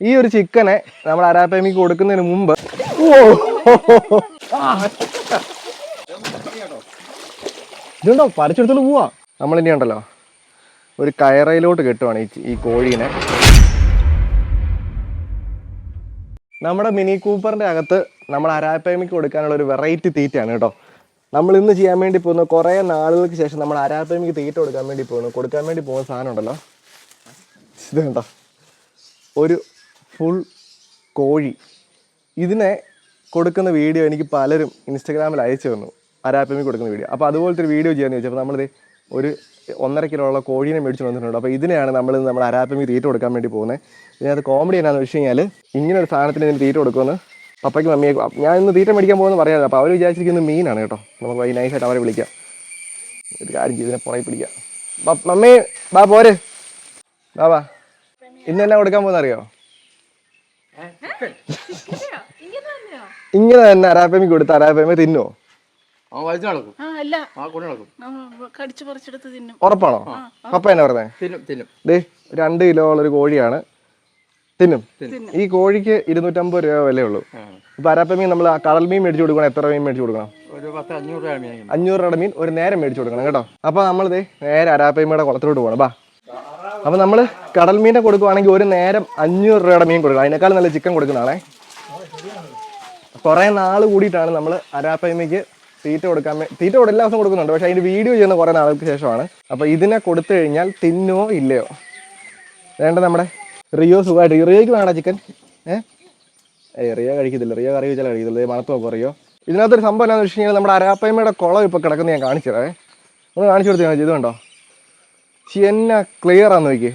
ഈ ഒരു ചിക്കനെ നമ്മൾ അരാപ്പേമിക്ക് കൊടുക്കുന്നതിന് മുമ്പ് ഇതുണ്ടോ? പറിച്ചെടുത്തോണ്ട് പോവാ. നമ്മളിനി ഉണ്ടല്ലോ ഒരു കയറയിലോട്ട് കെട്ടുവാണ് ഈ ഈ കോഴീനെ. നമ്മുടെ മിനി കൂപ്പറിന്റെ അകത്ത് നമ്മൾ അരാപ്പേമിക്ക് കൊടുക്കാനുള്ള ഒരു വെറൈറ്റി തീറ്റയാണ് കേട്ടോ. നമ്മൾ ഇന്ന് ചെയ്യാൻ വേണ്ടി പോകുന്ന കുറേ നാളുകൾക്ക് ശേഷം നമ്മൾ അരാപ്പേമിക്ക് തീറ്റ കൊടുക്കാൻ വേണ്ടി പോകുന്നു. കൊടുക്കാൻ വേണ്ടി പോകുന്ന സാധനം ഉണ്ടല്ലോ. ഇത് കണ്ടോ? ഒരു ഫുൾ കോഴി. ഇതിനെ കൊടുക്കുന്ന വീഡിയോ എനിക്ക് പലരും ഇൻസ്റ്റഗ്രാമിൽ അയച്ചു തന്നു. അരാപ്പമി കൊടുക്കുന്ന വീഡിയോ അപ്പോൾ അതുപോലത്തെ ഒരു വീഡിയോ ചെയ്യാന്ന് ചോദിച്ചപ്പോൾ നമ്മളിത് ഒരു ഒന്നര കിലോ ഉള്ള കോഴീനെ മേടിച്ചു വന്നിട്ടുണ്ട്. അപ്പോൾ ഇതിനെയാണ് നമ്മൾ നമ്മൾ അരാപ്പമി തീറ്റ കൊടുക്കാൻ വേണ്ടി പോകുന്നത്. ഇതിനകത്ത് കോമഡി എന്നാന്ന് വെച്ച് കഴിഞ്ഞാൽ ഇങ്ങനെ ഒരു സാധനത്തിന് ഇതിന് തീറ്റ കൊടുക്കുമെന്ന് പപ്പയ്ക്ക് മമ്മിയെ ഞാൻ ഇന്ന് തീറ്റ മേടിക്കാൻ പോകുമെന്ന് പറയാമല്ലോ അപ്പോൾ അവർ വിചാരിച്ചിരിക്കുന്നത് മീനാണ് കേട്ടോ. നമുക്ക് വൈ നൈസായിട്ട് അവരെ വിളിക്കാം. ഒരു കാര്യം ചെയ്തിനെ പുറകെ പിടിക്കാം. മമ്മി ബാ പോര്. ബാ ബാ ഇന്ന് എന്നാ കൊടുക്കാൻ പോകുന്ന അറിയോ ഇങ്ങനെ തന്നെ അരാപ്പമി കൊടുത്ത് അരാപ്പമി തിന്നോ? അവൻ വലിച്ചു നടക്കും. ആ അല്ല. ആ കൊണ്ട് നടക്കും. ആ, പറിച്ചെടുത്ത് തിന്നും. ഉറപ്പാണോ? പപ്പ എന്നാ പറഞ്ഞേ? തിന്നും തിന്നും. ദേ രണ്ട് കിലോ ഉള്ള ഒരു കോഴിയാണ്. തിന്നും. ഈ കോഴിക്ക് ഇരുന്നൂറ്റമ്പത് രൂപ വിലയുള്ളൂ. ഇപ്പൊ അരാപ്പമീൻ നമ്മൾ കടൽ മീൻ മേടിച്ചു കൊടുക്കണം? എത്ര മീൻ മേടിച്ചു കൊടുക്കണം? അഞ്ഞൂറ് രൂപയുടെ മീൻ ഒരു നേരം മേടിച്ചു കൊടുക്കണം കേട്ടോ. അപ്പൊ നമ്മൾ ദേ നേരെ അരാപ്പമ്മയുടെ കുളത്തിലോട്ട് പോകണം. ബാ. അപ്പൊ നമ്മൾ കടൽ മീനെ കൊടുക്കുവാണെങ്കിൽ ഒരു നേരം അഞ്ഞൂറ് രൂപയുടെ മീൻ കൊടുക്കണം. അതിനേക്കാൾ നല്ല ചിക്കൻ കൊടുക്കുന്നതാണേ. കുറെ നാൾ കൂടിയിട്ടാണ് നമ്മൾ അരാപ്പയ്മയ്ക്ക് തീറ്റ കൊടുക്കാൻ തീറ്റ എല്ലാ ദിവസം കൊടുക്കുന്നുണ്ട്. പക്ഷെ അതിന്റെ വീഡിയോ ചെയ്യുന്ന കുറെ നാളുകൾക്ക് ശേഷമാണ്. അപ്പൊ ഇതിനെ കൊടുത്തു കഴിഞ്ഞാൽ തിന്നോ ഇല്ലയോ? വേണ്ട നമ്മുടെ റിയോ സുഖമായിട്ട് റിയോയ്ക്ക് വേണ്ട ചിക്കൻ ഏ? ഏയ് റിയോ കഴിക്കത്തില്ല. റിയോ കറി വെച്ചാൽ കഴിക്കത്തില്ല മണത്ത് നോക്കുക റിയോ. ഇതിനകത്തൊരു സംഭവം എന്താണെന്ന് വെച്ച് കഴിഞ്ഞാൽ നമ്മുടെ അരാപ്പയ്മയുടെ കുളം ഇപ്പൊ കിടക്കുന്ന ഞാൻ കാണിച്ചു തരാം ഒന്ന് കാണിച്ചു കൊടുത്തു ഇത് കണ്ടോ എന്നാ ക്ലിയർ ആന്ന് നോക്കി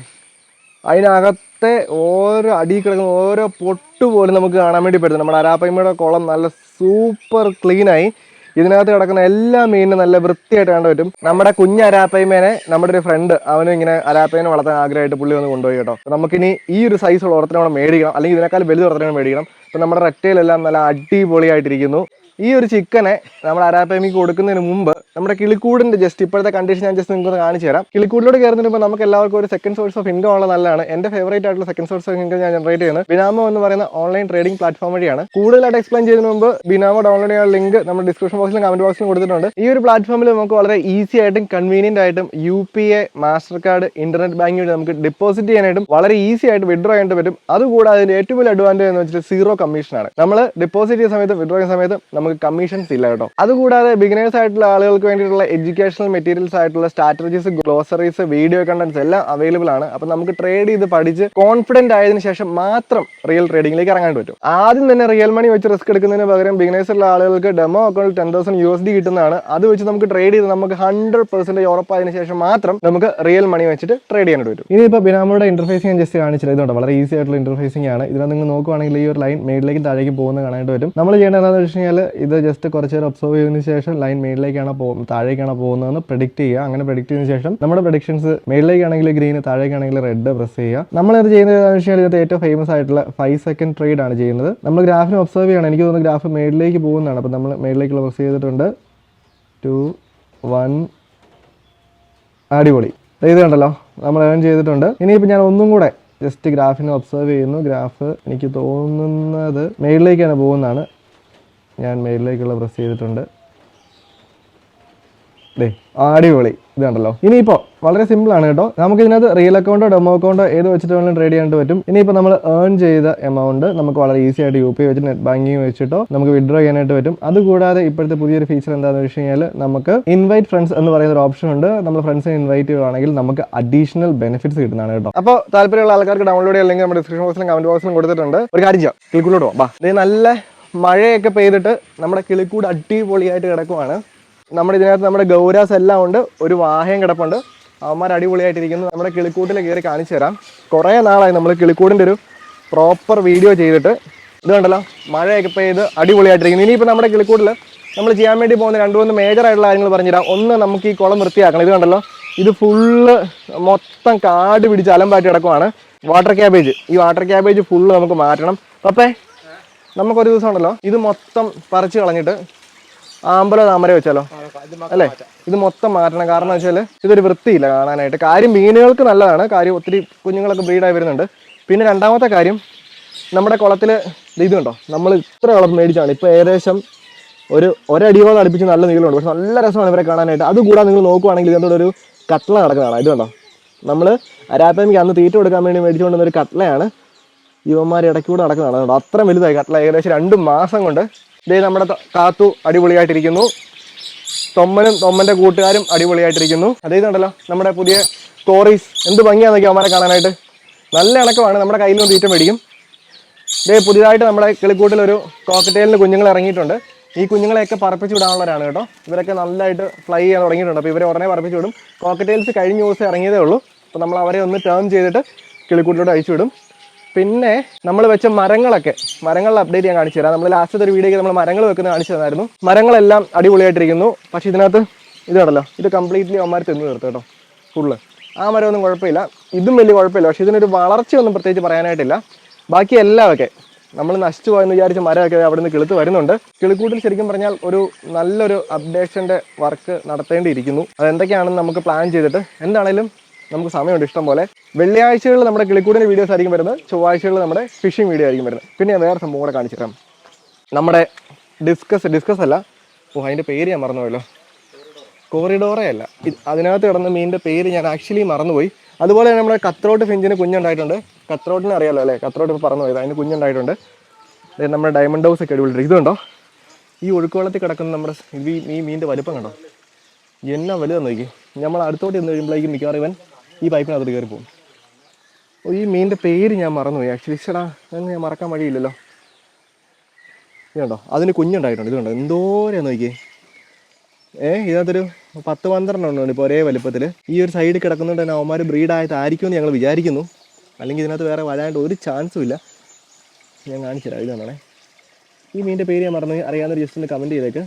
അതിനകത്തെ ഓരോ അടി കിടക്കുന്ന ഓരോ പൊട്ട് പോലും നമുക്ക് കാണാൻ വേണ്ടി പറ്റും. നമ്മുടെ അരാപ്പയ്മയുടെ കുളം നല്ല സൂപ്പർ ക്ലീനായി ഇതിനകത്ത് കിടക്കുന്ന എല്ലാ മീനും നല്ല വൃത്തിയായിട്ട് കാണാൻ പറ്റും. നമ്മുടെ കുഞ്ഞ് അരാപ്പയ്മേനെ നമ്മുടെ ഒരു ഫ്രണ്ട് അവനും ഇങ്ങനെ അരാപ്പയ്മനെ വളർത്താൻ ആഗ്രഹമായിട്ട് പുള്ളി വന്ന് കൊണ്ടുപോയി കേട്ടോ. നമുക്കിനി ഈ ഒരു സൈസുള്ള നമ്മൾ മേടിക്കണം. അല്ലെങ്കിൽ ഇതിനേക്കാൾ വലുത് ഓർത്തിനെ മേടിക്കണം. അപ്പൊ നമ്മുടെ റെറ്റയിലെല്ലാം നല്ല അടിപൊളിയായിട്ടിരിക്കുന്നു. ഈ ഒരു ചിക്കനെ നമ്മൾ അരാപ്പേമിക്ക് കൊടുക്കുന്നതിന് മുമ്പ് നമ്മുടെ കിളിക്കൂടിന്റെ ജസ്റ്റ് ഇപ്പോഴത്തെ കണ്ടീഷൻ ഞാൻ ജസ്റ്റ് നിങ്ങൾക്ക് കാണിച്ചു തരാം. കിളിക്കൂടിലോട് കയറുന്നതിന് നമുക്ക് എല്ലാവർക്കും ഒരു സെക്കൻഡ് സോഴ്സ് ഓഫ് ഇൻകം ഉള്ള നല്ലതാണ്. എന്റെ ഫേവറേറ്റ് ആയിട്ടുള്ള സെക്കൻഡ് സോഴ്സ് ഓഫ് ഇൻകം ഞാൻ ജനറേറ്റ് ചെയ്യുന്നത് ബിനാമോ എന്ന് പറയുന്ന ഓൺലൈൻ ട്രേഡിംഗ് പ്ലാറ്റ്ഫോം വഴിയാണ്. കൂടുതലായിട്ട് എക്സ്പ്ലെയിൻ ചെയ്യുന്നതിന് മുമ്പ് ബിനാമോ ഡൗൺലോഡ് ചെയ്യാൻ ലിങ്ക് നമ്മൾ ഡിസ്ക്രിപ്ഷൻ ബോക്സിലും കമന്റ് ബോക്സിലും കൊടുത്തിട്ടുണ്ട്. ഈ ഒരു പ്ലാറ്റ്ഫോമിൽ നമുക്ക് വളരെ ഈസി ആയിട്ടും കൺവീനിയന്റ് ആയിട്ടും U P A master card internet banking നമുക്ക് ഡെപ്പോസിറ്റ് ചെയ്യാനായിട്ടും വളരെ ഈസി ആയിട്ട് വിഡ്രോ ചെയ്യേണ്ടി പറ്റും. അതുകൂടാതെ അതിന്റെ ഏറ്റവും വലിയ അഡ്വാന്റേജ് എന്ന് വെച്ചാൽ സീറോ കമ്മീഷനാണ് നമ്മൾ ഡെപ്പോസിറ്റ് ചെയ്യുന്ന സമയത്ത് വിഡ്രോ ചെയ്യുന്ന സമയത്ത് നമുക്ക് കമ്മീഷൻസ് ഇല്ല കേട്ടോ. അതുകൂടാതെ ബിഗിനേഴ്സ് ആയിട്ടുള്ള ആളുകൾക്ക് വേണ്ടിയിട്ടുള്ള എഡ്യൂക്കേഷണൽ മെറ്റീരിയൽസ് ആയിട്ടുള്ള സ്ട്രാറ്റജീസ് ഗ്ലോസറീസ് വീഡിയോ കണ്ടന്റ്സ് എല്ലാം അവൈലബിൾ ആണ്. അപ്പൊ നമുക്ക് ട്രേഡ് ചെയ്ത് പഠിച്ച് കോൺഫിഡന്റ് ആയതിനു ശേഷം മാത്രം റിയൽ ട്രേഡിംഗിലേക്ക് ഇറങ്ങാൻ പറ്റും. ആദ്യം തന്നെ റിയൽ മണി വെച്ച് റിസ്ക് എടുക്കുന്നതിന് പകരം ബിഗിനേഴ്സ് ഉള്ള ആളുകൾക്ക് demo account ten thousand U S D കിട്ടുന്നതാണ്. അത് വെച്ച് നമുക്ക് ട്രേഡ് ചെയ്ത് നമുക്ക് ഹൺഡ്രഡ് പെർസെന്റ് ഉറപ്പായതിനു ശേഷം മാത്രം നമുക്ക് റിയൽ മണി വെച്ചിട്ട് ട്രേഡ് ചെയ്യാനായിട്ട് വരും. ഇനിയിപ്പോൾ ബിനാമോയുടെ ഇന്റർഫേസിംഗ് ഞാൻ ജസ്റ്റ് കാണിച്ചില്ല. വളരെ ഈസി ആയിട്ടുള്ള ഇന്റർഫേസിംഗ് ആണ്. ഇതിനകത്ത് നിങ്ങൾ നോക്കുവാണെങ്കിൽ ഈ ഒരു ലൈൻ മേളിലേക്ക് താഴേക്ക് പോകുന്നത് കാണാനായിട്ട് വരും. നമ്മൾ ചെയ്യേണ്ടത് എന്താണെന്ന് വെച്ച് കഴിഞ്ഞാൽ ഇത് ജസ്റ്റ് കുറച്ച് നേരം ഒബ്സർവ് ചെയ്തതിന് ശേഷം ലൈൻ മേളിലേക്കാണ് പോകുന്നത് താഴേക്കാണ് പോകുന്നതെന്ന് പ്രഡിക്ട് ചെയ്യുക. അങ്ങനെ പ്രെഡിക്റ്റ് ചെയ്തതിന് ശേഷം നമ്മുടെ പ്രഡിക്ഷൻസ് മേളിലേക്കാണെങ്കിൽ ഗ്രീൻ താഴേക്കാണെങ്കിൽ റെഡ് പ്രസ് ചെയ്യുക. നമ്മളിത് എന്താണെന്ന് വെച്ച് കഴിഞ്ഞാൽ ഏറ്റവും ഫേമസ് ആയിട്ടുള്ള ഫൈവ് സെക്കൻഡ് ട്രേഡ് ആണ് ചെയ്യുന്നത്. നമ്മൾ ഗ്രാഫിനെ ഒബ്സർവ് ചെയ്യണം. എനിക്ക് തോന്നുന്നു ഗ്രാഫ് മേളിലേക്ക് പോകുന്നതാണ്. അപ്പോൾ നമ്മൾ മേളിലേക്കുള്ള പ്രസ് ചെയ്തിട്ടുണ്ട്. ടു വൺ അടിപൊളി. ഇത് കണ്ടല്ലോ. നമ്മൾ ഏൺ ചെയ്തിട്ടുണ്ട്. ഇനിയിപ്പോൾ ഞാൻ ഒന്നും കൂടെ ജസ്റ്റ് ഗ്രാഫിനെ ഒബ്സർവ് ചെയ്യുന്നു. ഗ്രാഫ് എനിക്ക് തോന്നുന്നത് മേളിലേക്കാണ് പോകുന്നതാണ്. ഞാൻ മേളിലേക്കുള്ള പ്രസ് ചെയ്തിട്ടുണ്ട്. ദേ അടിപൊളി. ഇത് കണ്ടല്ലോ. ഇനിയിപ്പോൾ വളരെ സിമ്പിൾ ആണ് കേട്ടോ. നമുക്ക് ഇതിനകത്ത് റിയൽ അക്കൗണ്ടോ ഡെമോ അക്കൗണ്ടോ ഏത് വെച്ചിട്ട് വേണമെങ്കിലും ട്രേഡ് ചെയ്യാൻ പറ്റും. ഇനിയിപ്പോൾ നമ്മൾ ഏൺ ചെയ്ത എമൗണ്ട് നമുക്ക് വളരെ ഈസി ആയിട്ട് യു പി വെച്ച് നെറ്റ് ബാങ്കിങ് വെച്ചിട്ടോ നമുക്ക് വിഡ്രോ ചെയ്യാനായിട്ട് പറ്റും. അതുകൂടാതെ ഇപ്പോഴത്തെ പുതിയൊരു ഫീച്ചർ എന്താണെന്ന് വെച്ച് കഴിഞ്ഞാൽ നമുക്ക് ഇൻവൈറ്റ് ഫ്രണ്ട്സ് എന്ന് പറയുന്ന ഒരു ഓപ്ഷൻ ഉണ്ട്. നമ്മൾ ഫ്രണ്ട്സിനെ ഇൻവൈറ്റ് ചെയ്യുകയാണെങ്കിൽ നമുക്ക് അഡീഷണൽ ബെനിഫിറ്റ്സ് കിട്ടുന്നതാണ് കേട്ടോ. അപ്പോൾ താല്പര്യമുള്ള ആൾക്കാർക്ക് ഡൗൺലോഡ് ചെയ്യാൻ അല്ലെങ്കിൽ നമ്മുടെ ഡിസ്ക്രിപ്ഷൻ ബോക്സിലും കമന്റ് ബോക്സിലും കൊടുത്തിട്ടുണ്ട്. ഒരു കാര്യം ചെയ്യാം. കിളിക്കൂടോ ഇത് നല്ല മഴയൊക്കെ പെയ്തിട്ട് നമ്മുടെ കിളിക്കൂട് അടിപൊളിയായിട്ട് കിടക്കുവാണ്. നമ്മുടെ ഇതിനകത്ത് നമ്മുടെ ഗൗരാസ് എല്ലാം ഉണ്ട്. ഒരു വാഹയം കിടപ്പുണ്ട്. അവന്മാർ അടിപൊളിയായിട്ടിരിക്കുന്നു. നമ്മുടെ കിളിക്കൂട്ടിൽ കയറി കാണിച്ചു തരാം. കുറേ നാളായി നമ്മൾ കിളിക്കൂടിന്റെ ഒരു പ്രോപ്പർ വീഡിയോ ചെയ്തിട്ട്. ഇത് കണ്ടല്ലോ മഴയൊക്കെ പെയ്ത് അടിപൊളിയായിട്ടിരിക്കുന്നു. ഇനിയിപ്പോൾ നമ്മുടെ കിളിക്കൂട്ടിൽ നമ്മൾ ചെയ്യാൻ വേണ്ടി പോകുന്ന രണ്ട് മൂന്ന് മേജർ ആയിട്ടുള്ള കാര്യങ്ങൾ പറഞ്ഞുതരാം ഒന്ന് നമുക്ക് ഈ കുളം വൃത്തിയാക്കണം. ഇത് കണ്ടല്ലോ ഇത് ഫുള്ള് മൊത്തം കാട് പിടിച്ച് അലമ്പായിട്ട് കിടക്കുവാണ്. വാട്ടർ ക്യാബേജ് ഈ വാട്ടർ ക്യാബേജ് ഫുള്ള് നമുക്ക് മാറ്റണം. പപ്പേ നമുക്കൊരു ദിവസം ഉണ്ടല്ലോ ഇത് മൊത്തം പറിച്ചു കളഞ്ഞിട്ട് ആമ്പലോ താമര വെച്ചാലോ? അല്ലേ? ഇത് മൊത്തം മാറ്റണം. കാരണം വെച്ചാൽ ഇതൊരു വൃത്തിയില്ല കാണാനായിട്ട്. കാര്യം മീനുകൾക്ക് നല്ലതാണ്. കാര്യം ഒത്തിരി കുഞ്ഞുങ്ങളൊക്കെ ബ്രീഡായി വരുന്നുണ്ട്. പിന്നെ രണ്ടാമത്തെ കാര്യം നമ്മുടെ കുളത്തിൽ ഇത് കണ്ടോ നമ്മൾ ഇത്ര കുളം മേടിച്ചാണ്. ഇപ്പോൾ ഏകദേശം ഒരു ഒരടിയോളം അടുപ്പിച്ച് നല്ല നീളമുണ്ട്. പക്ഷെ നല്ല രസമാണ് ഇവരെ കാണാനായിട്ട്. അതുകൂടാതെ നിങ്ങൾ നോക്കുവാണെങ്കിൽ ഇതിന്റെ ഒരു കട്ല നടക്കുന്നതാണ്. ഇത് കണ്ടോ? നമ്മൾ അരാപ്പമിക്ക് അന്ന് തീറ്റ കൊടുക്കാൻ വേണ്ടി മേടിച്ചുകൊണ്ടുവന്ന ഒരു കട്ലയാണ് യുവന്മാർ ഇടയ്ക്കൂടെ നടക്കുന്നതാണ്. അത്ര വലുതായി കട്ല ഏകദേശം രണ്ട് മാസം കൊണ്ട് ഇതേ നമ്മുടെ കാത്തു അടിപൊളിയായിട്ടിരിക്കുന്നു. തൊമ്മനും തൊമ്മന്റെ കൂട്ടുകാരും അടിപൊളിയായിട്ടിരിക്കുന്നു. അതേ ഉണ്ടല്ലോ നമ്മുടെ പുതിയ കോറീസ് എന്ത് ഭംഗിയാന്നൊക്കെ അവന്മാരെ കാണാനായിട്ട്. നല്ല ഇണക്കമാണ് നമ്മുടെ കയ്യിൽ നിന്ന് തീറ്റ മേടിക്കും. ഇതേ പുതിയതായിട്ട് നമ്മുടെ കിളിക്കൂട്ടിൽ ഒരു കോക്കറ്റേലിന് കുഞ്ഞുങ്ങൾ ഇറങ്ങിയിട്ടുണ്ട്. ഈ കുഞ്ഞുങ്ങളെയൊക്കെ പറപ്പിച്ച് വിടാനുള്ളവരാണ് കേട്ടോ. ഇവരൊക്കെ നല്ലതായിട്ട് ഫ്ലൈ ചെയ്യാൻ തുടങ്ങിയിട്ടുണ്ട്. അപ്പോൾ ഇവരെ ഉടനെ പറപ്പിച്ച് വിടും. കോക്കറ്റേൽസ് കഴിഞ്ഞ ദിവസം ഇറങ്ങിയതേ ഉള്ളൂ. അപ്പോൾ നമ്മൾ അവരെ ഒന്ന് ടേൺ ചെയ്തിട്ട് കിളിക്കൂട്ടിലോട്ട് അയച്ചു വിടും. പിന്നെ നമ്മൾ വെച്ച മരങ്ങളൊക്കെ മരങ്ങളുടെ അപ്ഡേറ്റ് ചെയ്യാൻ കാണിച്ചു തരാം. നമ്മൾ ലാസ്റ്റത്തെ ഒരു വീഡിയോയിൽ നമ്മൾ മരങ്ങൾ വെക്കുന്നത് കാണിച്ചു തന്നായിരുന്നു. മരങ്ങളെല്ലാം അടിപൊളിയായിട്ടിരിക്കുന്നു. പക്ഷേ ഇതിനകത്ത് ഇത് കണ്ടല്ലോ ഇത് കംപ്ലീറ്റ്ലി അവന്മാർ തിന്നു തീർത്തു കേട്ടോ ഫുള്ള് ആ മരമൊന്നും കുഴപ്പമില്ല. ഇതും വലിയ കുഴപ്പമില്ല. പക്ഷേ ഇതിനൊരു വളർച്ചയൊന്നും പ്രത്യേകിച്ച് പറയാനായിട്ടില്ല. ബാക്കി എല്ലാം ഒക്കെ നമ്മൾ നശിച്ചു പോയെന്ന് വിചാരിച്ച മരമൊക്കെ അവിടെ നിന്ന് കിളുത്ത് വരുന്നുണ്ട്. കിളിക്കൂട്ടിൽ ശരിക്കും പറഞ്ഞാൽ ഒരു നല്ലൊരു അപ്ഡേഷന്റെ വർക്ക് നടത്തേണ്ടിയിരിക്കുന്നു. അതെന്തൊക്കെയാണെന്ന് നമുക്ക് പ്ലാൻ ചെയ്തിട്ട് എന്താണേലും നമുക്ക് സമയമുണ്ട് ഇഷ്ടം പോലെ. വെള്ളിയാഴ്ചകളിൽ നമ്മുടെ കിളിക്കൂടിന്റെ വീഡിയോസ് ആയിരിക്കും വരുന്നത്. ചൊവ്വാഴ്ചകളിൽ നമ്മുടെ ഫിഷിംഗ് വീഡിയോ ആയിരിക്കും വരുന്നത്. പിന്നെ വേറെ സംഭവം കൂടെ കാണിച്ചു തരാം നമ്മുടെ ഡിസ്കസ് ഡിസ്കസ് അല്ല. ഓ അതിന്റെ പേര് ഞാൻ മറന്നുപോയല്ലോ. കോറിഡോറേ അല്ല. അതിനകത്ത് കിടന്ന മീനിന്റെ പേര് ഞാൻ ആക്ച്വലി മറന്നുപോയി. അതുപോലെ തന്നെ നമ്മുടെ കത്രോട്ട് ഫിഞ്ചിന് കുഞ്ഞുണ്ടായിട്ടുണ്ട്. കത്രോട്ടിന് അറിയാലോ അല്ലേ? കത്രോട്ട് ഇപ്പോൾ പറഞ്ഞു പോയത്. അതിന് കുഞ്ഞുണ്ടായിട്ടുണ്ട്. നമ്മുടെ ഡയമണ്ട് ഹൗസ് ഒക്കെ അടിപൊളി ഇതുണ്ടോ ഈ ഒഴുക്കുവെള്ളത്തിൽ കിടക്കുന്ന നമ്മുടെ ഈ മീനിന്റെ വലുപ്പം കണ്ടോ? എന്നാ വലുതെന്ന് നോക്കി. നമ്മൾ അടുത്തോട്ട് ചെന്ന് കഴിയുമ്പോഴേക്കും മിക്കവാറും ഇവൻ ഈ പൈപ്പിനകത്ത് കയറി പോകും ഓ ഈ മീനിന്റെ പേര് ഞാൻ മറന്നുപോയി. ആക്ച്വലി ചേടാ ഞാൻ മറക്കാൻ വഴിയില്ലല്ലോ. ഇതുണ്ടോ അതിന് കുഞ്ഞുണ്ടായിട്ടുണ്ട്. ഇതുണ്ടോ എന്തോരം നോക്കിയേ. ഏ ഇതിനകത്തൊരു പത്ത് പന്ത്രണ്ടെണ്ണം ഉണ്ട്? ഇപ്പോൾ ഒരേ വലുപ്പത്തിൽ ഈ ഒരു സൈഡിൽ കിടക്കുന്നുണ്ട് തന്നെ അവന്മാർ ബ്രീഡായതായിരിക്കുമെന്ന് ഞങ്ങൾ വിചാരിക്കുന്നു. അല്ലെങ്കിൽ ഇതിനകത്ത് വേറെ വരാണ്ട് ഒരു ചാൻസും ഇല്ല. ഞാൻ കാണിച്ചുതരാം. ഇതാണേ ഈ മീനിന്റെ പേര് ഞാൻ മറന്നു അറിയാവുന്നൊരു ജസ്റ്റ് ഒന്ന് കമന്റ് ചെയ്തേക്ക്.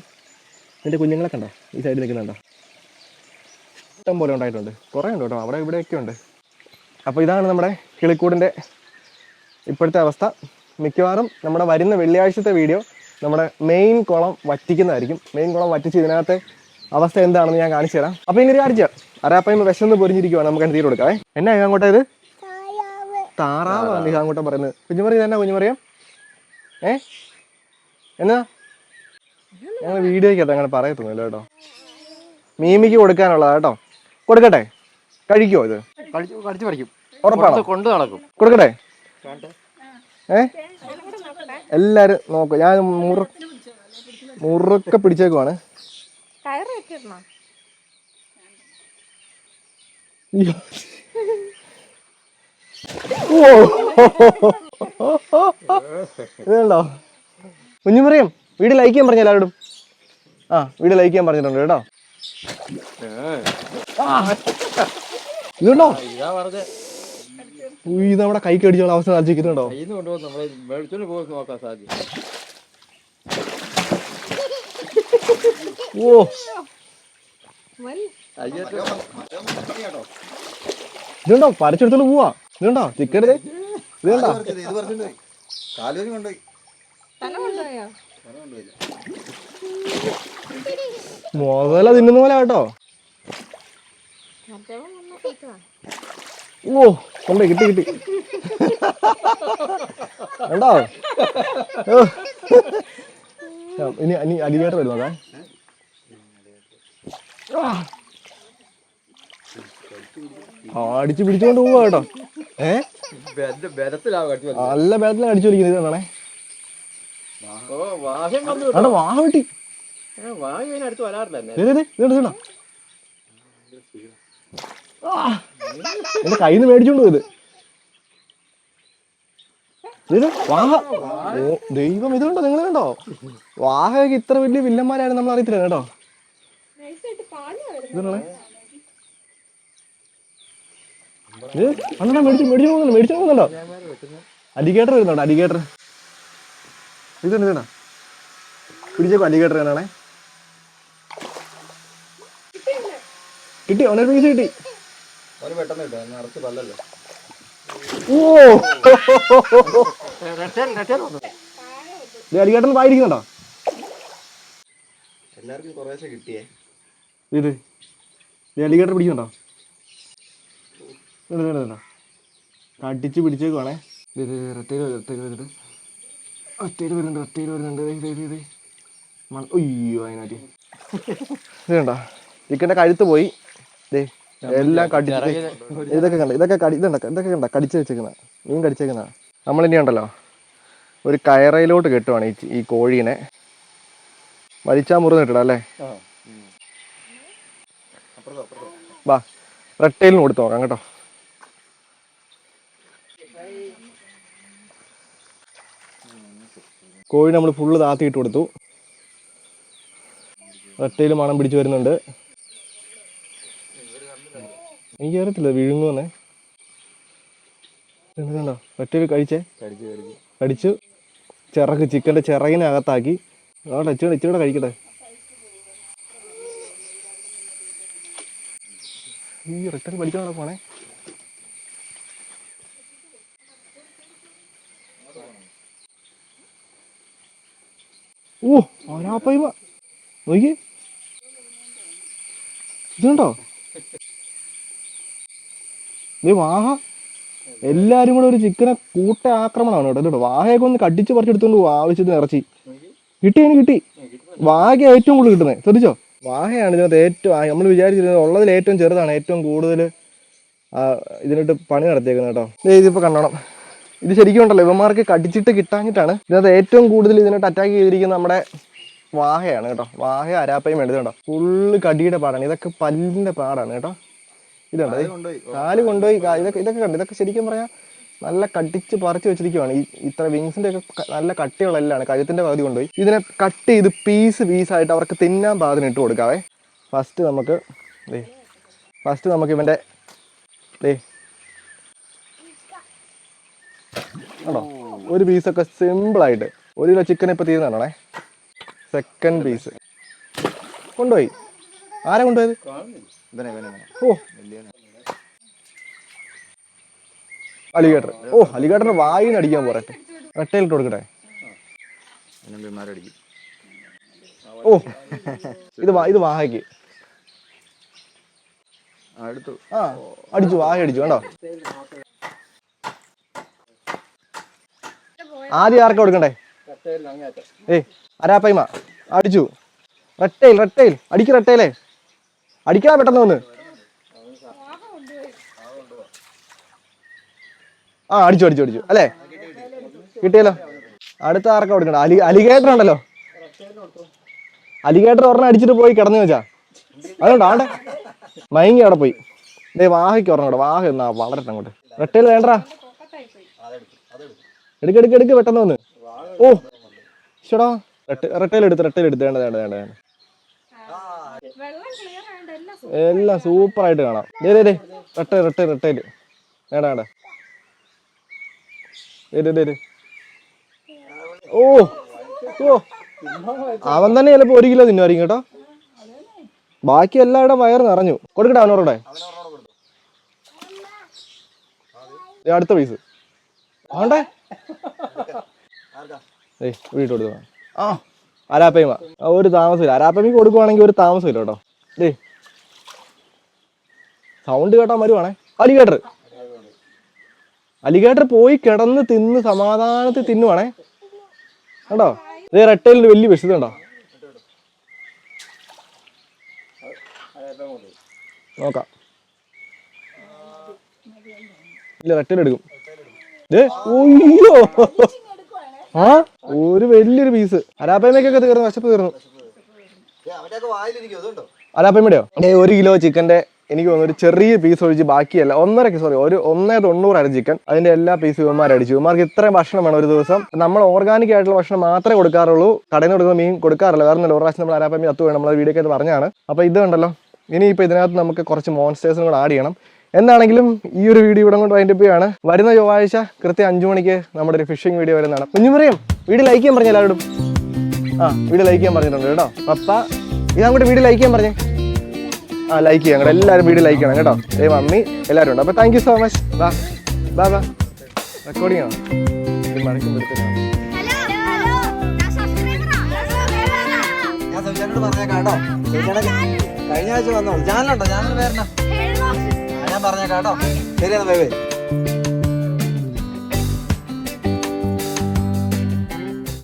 ഇതിന്റെ കുഞ്ഞുങ്ങളെ കണ്ടോ? ഈ സൈഡിൽ നിൽക്കുന്നുണ്ടോ? ഇഷ്ടം പോലെ ഉണ്ടായിട്ടുണ്ട്. കുറേ ഉണ്ട് കേട്ടോ. അവിടെ ഇവിടെയൊക്കെ ഉണ്ട്. അപ്പോൾ ഇതാണ് നമ്മുടെ കിളിക്കൂടിന്റെ ഇപ്പോഴത്തെ അവസ്ഥ. മിക്കവാറും നമ്മുടെ വരുന്ന വെള്ളിയാഴ്ചത്തെ വീഡിയോ നമ്മുടെ മെയിൻ കുളം വറ്റിക്കുന്നതായിരിക്കും. മെയിൻ കുളം വറ്റിച്ച് ഇതിനകത്തെ അവസ്ഥ എന്താണെന്ന് ഞാൻ കാണിച്ചു തരാം. അപ്പോൾ ഇനി ഒരു കാര്യം ചെയ്യാം. അരാപ്പയും വിശന്ന് പൊരിഞ്ഞിരിക്കുവാണ്. നമുക്ക് തീരെ കൊടുക്കാം എന്നാ ഇത്? അങ്ങോട്ടാ ഇത് താറാവാണ് ഇതങ്ങോട്ടെ പറയുന്നത്. കുഞ്ഞുമറി ഇതെന്നാ കുഞ്ഞുമറിയാം ഏ? എന്നാ? ഞങ്ങൾ വീഡിയോയ്ക്കകത്ത് അങ്ങനെ പറയത്തൊന്നുമില്ല കേട്ടോ. മീമിക്ക് കൊടുക്കാനുള്ളതാ കേട്ടോ. കൊടുക്കട്ടെ? കഴിക്കോ ഇത്? കടിച്ചു ഉറപ്പാണോ? കൊണ്ട് നടക്കും. കൊടുക്കട്ടെ? ഏ? എല്ലാരും നോക്കും. ഞാൻ മുറു മുറുക്കെ പിടിച്ചേക്കുവാണ്. ഇതുണ്ടോ? കുഞ്ഞുമറിയം വീട് ലൈക്ക് ചെയ്യാൻ പറഞ്ഞു എല്ലാവരോടും. ആ വീട് ലൈക്ക് ചെയ്യാൻ പറഞ്ഞിട്ടുണ്ട് കേട്ടോ. ഇതുണ്ടോ? ഇതാ പറഞ്ഞ. ഉയ്യ്, ഇത് നമ്മുടെ കൈ കടിച്ചുള്ള അവസ്ഥ ആലോചിക്കുന്നുണ്ടോ കയ്യിൽ നിന്ന് കൊണ്ടുപോകും നമ്മളെ മേടിച്ചോണ്ട് പോകാൻ നോക്കാൻ സാധ്യത. ഓ. ഇതുണ്ടോ? പറിച്ചെടുത്തോണ്ട് പോവാ. ഇതുണ്ടോ? ചിക്കരുത് ഇതുണ്ടോ? കൊണ്ടുപോയോ. മുതല തിന്നുന്ന പോലെ കേട്ടോ ഓ കൊണ്ടേ കിട്ടി കിട്ടി. ആ, ഇനി ഇനി അലിഗേറ്റർ വരുന്നോ അതെ? അടിച്ച് പിടിച്ചോണ്ട് പോവാ കേട്ടോ. ഏ? നല്ല ബലത്തിലാണ് അടിച്ചു പിടിക്കുന്നത് ഇതാണേ ഓ വാഹനം വന്നു അവിടെ വാ വെട്ടി. ഇതിന് അടുത്ത് വരാറില്ല എന്നെ ദേ, ദേ, ദേ, ഇതുണ്ട്, ഇതുണ്ടോ? ആ, എന്റെ കയ്യിൽ നിന്ന് മേടിച്ചോണ്ട് പോയത്. ഇത് ദൈവം ഇതുണ്ടോ നിങ്ങൾ കണ്ടോ? വാഹയൊക്കെ ഇത്ര വലിയ വില്ലന്മാരായിരുന്നു നമ്മൾ അറിയത്തില്ല കേട്ടോ? ഇതാണേ ഇത്? മേടിച്ചു മേടിച്ചു പോകുന്നു മേടിച്ചു പോകുന്നുണ്ടോ അലിഗേറ്റർ വരുന്നുണ്ടോ അലിഗേറ്റർ. ഇതുണ്ട് ഇതുണ്ടോ. പിടിച്ചേക്കോ അലിഗേറ്റർ എന്നാണേ കിട്ടി ഒന്നര പീസ് കിട്ടി. ഒരു പെട്ടെന്ന് കിട്ടും. നിറച്ച് പല്ലല്ലോ? ഓ. അലിഗേറ്ററിൽ വായിരിക്കുന്നുണ്ടോ എല്ലാവർക്കും കുറേശ്ശെ കിട്ടിയേ. ഇത്. അലികേട്ടൻ പിടിക്കുന്നുണ്ടോ? കടിച്ച് പിടിച്ചേക്കുവാണേ. റെറ്റയിൽ റെറ്റയിൽ വരുന്നുണ്ട് റെറ്റയിൽ വരുന്നുണ്ട് റെറ്റയിൽ വരുന്നുണ്ട്. ഇത് ദേ, ദേ, ദേ. മണ- ഉയ്യോ അതിനാറ്റി ഇതുണ്ടോ കണ്ടോ? ചിക്കന്റെ കഴുത്ത് പോയി. ദേ എല്ലാം കടിച്ച് ഇതൊക്കെ കണ്ട? ഇതൊക്കെ കടി ഇതുണ്ട? ഇതൊക്കെ കണ്ട? കടിച്ച് വെച്ചേക്കുന്ന. മീൻ കടിച്ചേക്കുന്ന. ഇനി ഉണ്ടല്ലോ. ഒരു കയറയിലോട്ട് കെട്ടുവാണ് ഈ ഈ കോഴീനെ. വലിച്ചാൽ മുറിന്ന് കിട്ടണം അല്ലേ? വാ റെട്ടയിലും കൊടുത്തു നോക്കാം കേട്ടോ. കോഴി നമ്മൾ ഫുള്ള് താത്തിയിട്ട് കൊടുത്തു. റെട്ടയിൽ മണം പിടിച്ചു വരുന്നുണ്ട്. എനിക്ക് അറിയത്തില്ല വിഴുങ്ങുവന്നേ കണ്ടോ റെട്ടയിൽ കഴിച്ചേ കടിച്ച്. ചിറക്ക് ചിക്കന്റെ ചിറകിനകത്താക്കി. അവിടെ ഇച്ചിരി ഇച്ചിരി കൂടെ കഴിക്കട്ടെ. ഈ റിട്ടേൺ പഠിക്കാൻ പോണേ? ഓ ഒരാപ്പയ്മ നോക്കി ഇതുണ്ടോ? ഇത് വാഹ. എല്ലാരും കൂടെ ഒരു ചിക്കനെ കൂട്ട. ആക്രമണമാണ് കേട്ടോ വാഹയൊക്കെ ഒന്ന് കടിച്ച് പറിച്ചെടുത്തോണ്ട് പോകും ആവശ്യത്തിന് ഇറച്ചി. കിട്ടി അതിന് കിട്ടി. വാഹയ്ക്ക് ഏറ്റവും കൂടുതൽ കിട്ടുന്നത്. ശ്രദ്ധിച്ചോ? വാഹയാണ് ഇതിനകത്ത് ഏറ്റവും നമ്മൾ വിചാരിച്ചിരുന്നത് ഉള്ളതിൽ ഏറ്റവും ചെറുതാണ് ഏറ്റവും കൂടുതൽ ഇതിനിട്ട് പണി നടത്തിയേക്കുന്നത് കേട്ടോ. ഇതിപ്പോൾ കണ്ടോണം. ഇത് ശരിക്കും ഉണ്ടല്ലോ ഇവന്മാർക്ക് കടിച്ചിട്ട് കിട്ടാഞ്ഞിട്ടാണ് ഇതിനകത്ത് ഏറ്റവും കൂടുതൽ ഇതിനോട്ട് അറ്റാക്ക് ചെയ്തിരിക്കുന്ന നമ്മുടെ വാഹയാണ് കേട്ടോ. വാഹ അരാപ്പയും എടുത്തുണ്ടോ ഫുള്ള് കടിയുടെ പാടാണ്. ഇതൊക്കെ പല്ലിന്റെ പാടാണ് കേട്ടോ. ഇതുണ്ട്. കാൽ കൊണ്ടുപോയി. ഇതൊക്കെ ഇതൊക്കെ കണ്ടു ഇതൊക്കെ ശരിക്കും പറയാം നല്ല കട്ടിച്ച് പറിച്ചു വെച്ചിരിക്കുവാണ്. ഈ ഇത്ര വിങ്സിന്റെ ഒക്കെ നല്ല കട്ടിയുള്ള എല്ലാണ് കഴുത്തിന്റെ പകുതി കൊണ്ടുപോയി. ഇതിനെ കട്ട് ചെയ്ത് പീസ് പീസ് ആയിട്ട് അവർക്ക് തിന്നാൻ പാകത്തിന് ഇട്ട് കൊടുക്കാവേ. ഫസ്റ്റ് നമുക്ക് ഫസ്റ്റ് നമുക്ക് ഇവന്റെ ആണോ ഒരു പീസൊക്കെ സിമ്പിളായിട്ട് ഒരു കിലോ ചിക്കൻ ഇപ്പൊ തീർന്നാണേ സെക്കൻഡ് പീസ് കൊണ്ടുപോയി. ആരാ കൊണ്ടുപോയത്? ഇവനെ ഇവനെ. ഓ. അലിഗേറ്റർ ഓ അലിഗേറ്ററിന്റെ വായിന്ന് അടിക്കാൻ പോരട്ടെ. റെട്ടയിലിട്ട് കൊടുക്കട്ടെ. പിന്മാരടിക്കും ഓ. ഇത് വാ ഇത് വാഹയ്ക്ക്. ആ എടുത്തു. ആ അടിച്ചു വാഹ അടിച്ചു കണ്ടോ? ആദ്യം ആർക്കാ കൊടുക്കണ്ടേ? ഏയ് അരാപ്പൈമ അടിച്ചു. റെട്ടയിൽ റെട്ടയിൽ. അടിക്ക് റെട്ടയിലേ. അടിക്കാ പെട്ടെന്ന് ഒന്ന് ആ അടിച്ചു അടിച്ചു അടിച്ചു. അല്ലേ? കിട്ടിയല്ലോ. അടുത്ത ആർക്കാ കൊടുക്കണ്ട അലി അലിഗേറ്റർ ഉണ്ടല്ലോ. അലിഗേറ്റർ ഒരെണ്ണം അടിച്ചിട്ട് പോയി കിടന്നു വെച്ചാ. അതുകൊണ്ട് ആണ്ടെ? മയങ്ങി അവിടെ പോയി. ദേ വാഹയ്ക്ക് ഒരെണ്ണം കൂടെ വാഹ എന്നാ വളരട്ടെ അങ്ങോട്ട്. റെട്ടയിൽ വേണ്ടാ എടുക്ക് എടുക്ക് എടുക്ക് പെട്ടെന്ന് വന്ന്. ഓ ചേടാ റെട്ടയിൽ എടുത്ത് റെട്ടയിൽ എടുത്ത്. വേണ്ട വേണ്ട വേണ്ട എല്ലാം ആയിട്ട് കാണാം. ദേ ദേ റെട്ട റെട്ട റെട്ടയിൽ നേടാ നേടാ ദേ. ഓ ഓ. അവൻ തന്നെ ചിലപ്പോ ഒരു കിലോ തിന്നുമായിരിക്കും കേട്ടോ. ബാക്കി എല്ലാവരുടെ വയറ് നിറഞ്ഞു. കൊടുക്കട്ടെ അവനോടെ അടുത്ത പീസ് ആണ്ടേ ഏയ് വീട്ടിൽ കൊടുത്തു. ആ അരാപ്പയ്മ ഒരു താമസമില്ല. അരാപ്പയ്മയ്ക്ക് കൊടുക്കുവാണെങ്കിൽ ഒരു താമസമില്ല കേട്ടോ. ദേ സൗണ്ട് കേട്ടാൽ മരുവാണേ. അലിഗേറ്റർ. അലിഗേറ്റർ പോയി കിടന്ന് തിന്ന് സമാധാനത്തിൽ തിന്നുവാണേ. കണ്ടോ? ഇതേ റെട്ടയിലിന് വലിയ വിശുദ്ധ ഉണ്ടോ നോക്കാം. ഇല്ല റെട്ടയിൽ എടുക്കും. ദേ, ഉയ്യോ ആ? ഒരു വലിയൊരു പീസ്. അരാപ്പയ്മയ്ക്കൊക്കെ തീർന്നു വിശപ്പ് തീർന്നു അരാപ്പയമ്മയുടെയോ ഒരു കിലോ ചിക്കന്റെ എനിക്ക് തോന്നുന്നു ഒരു ചെറിയ പീസ് ഒഴിച്ച് ബാക്കിയല്ല. ഒന്നര സോറി ഒരു ഒന്നേ തൊണ്ണൂറായിരുന്നു ചിക്കൻ അതിന്റെ എല്ലാ പീസ് ഇവന്മാർ അടിച്ചു. ഇവന്മാർക്ക് ഇത്രയും ഭക്ഷണം വേണം ഒരു ദിവസം. നമ്മൾ ഓർഗാനിക് ആയിട്ടുള്ള ഭക്ഷണം മാത്രമേ കൊടുക്കാറുള്ളൂ. കടയിൽ കൊടുക്കുന്ന മീൻ കൊടുക്കാറില്ല. വേറെ ഒരു പ്രാവശ്യം നമ്മൾ അരാപ്പമ്മ അത്തു വേണം നമ്മൾ വീഡിയോ ഒക്കെ പറഞ്ഞാണ് അപ്പോൾ ഇത് കണ്ടല്ലോ. ഇനിയിപ്പോൾ ഇതിനകത്ത് നമുക്ക് കുറച്ച് മോൺസ്റ്റേഴ്സും കൂടെ ആഡ് ചെയ്യണം. എന്താണെങ്കിലും ഈ ഒരു വീഡിയോ ഇവിടെ കൊണ്ട് വൈൻഡപ്പ് ചെയ്യാണ് വരുന്ന ചൊവ്വാഴ്ച കൃത്യം അഞ്ചു മണിക്ക് നമ്മുടെ ഒരു ഫിഷിംഗ് വീഡിയോ വരുന്നതാണ്. കുഞ്ഞുമറിയും വീഡിയോ ലൈക്ക് ചെയ്യാൻ പറഞ്ഞ എല്ലാവരോടും. ആ വീഡിയോ ലൈക്ക് ചെയ്യാൻ പറഞ്ഞിട്ടുണ്ട് കേട്ടോ. പപ്പ ഇത് അങ്ങോട്ട് വീഡിയോ ലൈക്ക് ചെയ്യാൻ പറഞ്ഞേ. ആ ലൈക്ക് ചെയ്യാം കേട്ടോ. എല്ലാവരും വീഡിയോ ലൈക്ക് ചെയ്യണം കേട്ടോ. ഏ മമ്മി എല്ലാവരും ഉണ്ട്. അപ്പോൾ താങ്ക് യു സോ മച്ച് ബാ ബാ ബാ റെക്കോർഡിംഗ് ആണോ? പറഞ്ഞേക്കാം കേട്ടോ. കഴിഞ്ഞ ആഴ്ച വന്നോളൂ ചാനലുണ്ടോ? ചാനൽ പേരണ ഞാൻ പറഞ്ഞേക്കാം കേട്ടോ. ശരിയാണ് ബൈ ബൈ.